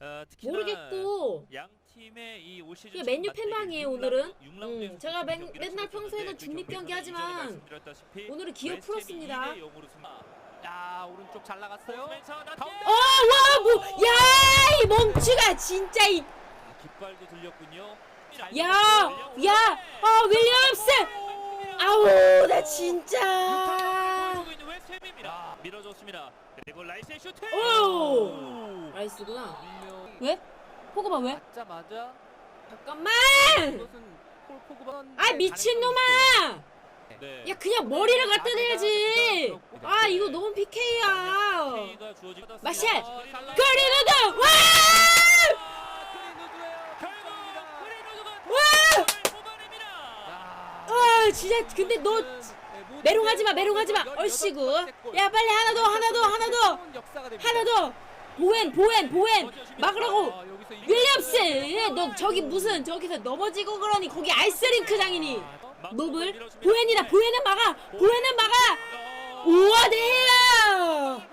어, 특히나 모르겠고 양 팀의 이올 시즌 이게 맨유 팬방이에요, 육 오늘은. 음, 제가 맨- 맨날 평소에는 그 중립 경기 경기에서는 이전에 하지만 오늘은 기어 풀었습니다. 2대 0으로 승리. 야 오른쪽 잘 나갔어요. 보면서 낮게 가운데. 어, 와, 뭐, 야, 이 멍치가 진짜 이, 아, 깃발도 들렸군요. 야, 야, 아, 윌리엄스! 아우, 나 진짜. 밀어줬습니다. 그리고 라이스의 슈팅. 오! 라이스구나. 분명 왜? 포그바 왜? 맞자마자 잠깐만! 폴 포그바 아, 미친놈아! 네. 야, 그냥 머리를 갖다 대야지! 아, 이거 너무 PK야! 주어지- 마샬! 어, 살라- 그리노드! 와! 결국 와! 골을 뽑아냅니다. 아, 진짜, 근데 너, 메롱하지 마, 메롱하지 마. 얼씨구. 야, 빨리 하나 더, 하나 더, 하나 더! 하나 더! 보엔, 보엔, 보엔! 막으라고! 윌리엄스! 너 저기 무슨, 저기서 넘어지고 그러니, 거기 아이스링크장이니! 노블? 보엔이다, 보엔은 막아! 보엔은 막아! 우와, 대야!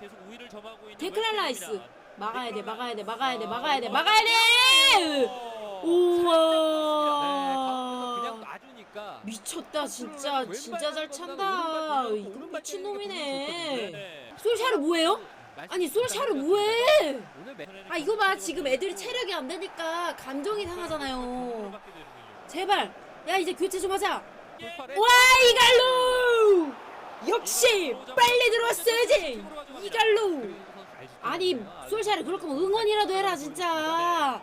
있는 데크란 라이스. 막아야 돼, 막아야 돼, 막아야 돼, 막아야 돼, 막아야 돼! 우와! 그냥 놔주니까 미쳤다, 진짜, 진짜 잘 찬다. 미친놈이네. 네. 솔샤르 뭐예요? 아니, 솔샤르 뭐해? 아, 이거 봐. 지금 애들이 체력이 안 되니까 감정이 상하잖아요. 제발. 야, 이제 교체 좀 하자. 와, 이갈로! 역시 빨리 들어왔어야지. 이갈로. 아니, 솔샤르 그럴 거면 응원이라도 해라, 진짜.